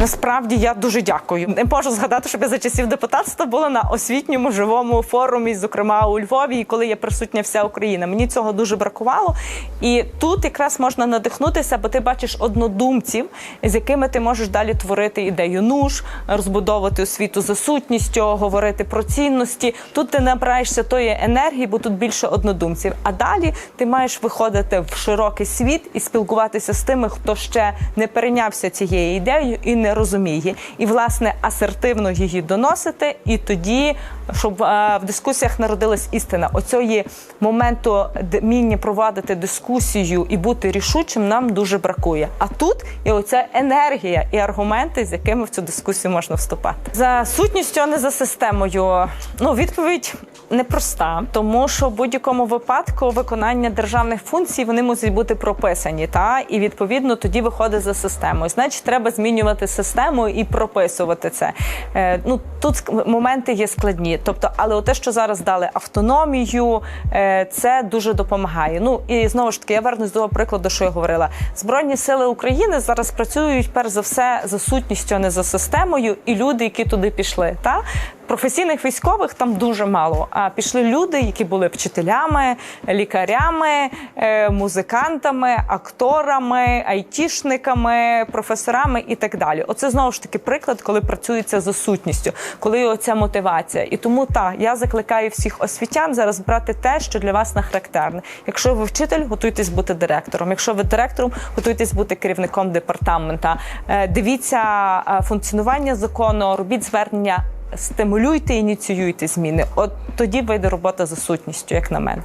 Насправді я дуже дякую. Не можу згадати, щоб я за часів депутатства була на освітньому живому форумі, зокрема у Львові, і коли є присутня вся Україна. Мені цього дуже бракувало. І тут якраз можна надихнутися, бо ти бачиш однодумців, з якими ти можеш далі творити ідею нуж, розбудовувати освіту за сутністю, говорити про цінності. Тут ти набираєшся тої енергії, бо тут більше однодумців. А далі ти маєш виходити в широкий світ і спілкуватися з тими, хто ще не перейнявся цією ідеєю і не розуміє. І власне асертивно її доносити, і тоді, щоб е, в дискусіях народилась істина. Оцього моменту вміння провадити дискусію і бути рішучим нам дуже бракує. А тут і оця енергія і аргументи, з якими в цю дискусію можна вступати. За сутністю, а не за системою. Ну, відповідь непроста, тому що в будь-якому випадку виконання державних функцій вони мусять бути прописані, та і відповідно тоді виходить за системою. Значить, треба змінювати систему і прописувати це. Е, ну тут моменти є складні. Тобто, але те, що зараз дали автономію, е, це дуже допомагає. Ну і знову ж таки, я вернусь до прикладу, що я говорила. Збройні сили України зараз працюють перш за все за сутністю, а не за системою, і люди, які туди пішли, та професійних військових там дуже мало. А пішли люди, які були вчителями, лікарями, е, музикантами, акторами, айтішниками, професорами і так далі. Оце знову ж таки приклад, коли працюється за сутністю, коли оця мотивація. І тому так, я закликаю всіх освітян зараз брати те, що для вас не характерне. Якщо ви вчитель, готуйтесь бути директором. Якщо ви директором, готуйтесь бути керівником департамента. Е, Дивіться е, функціонування закону, робіть звернення. Стимулюйте, ініціюйте зміни. От тоді вийде робота за сутністю, як на мене.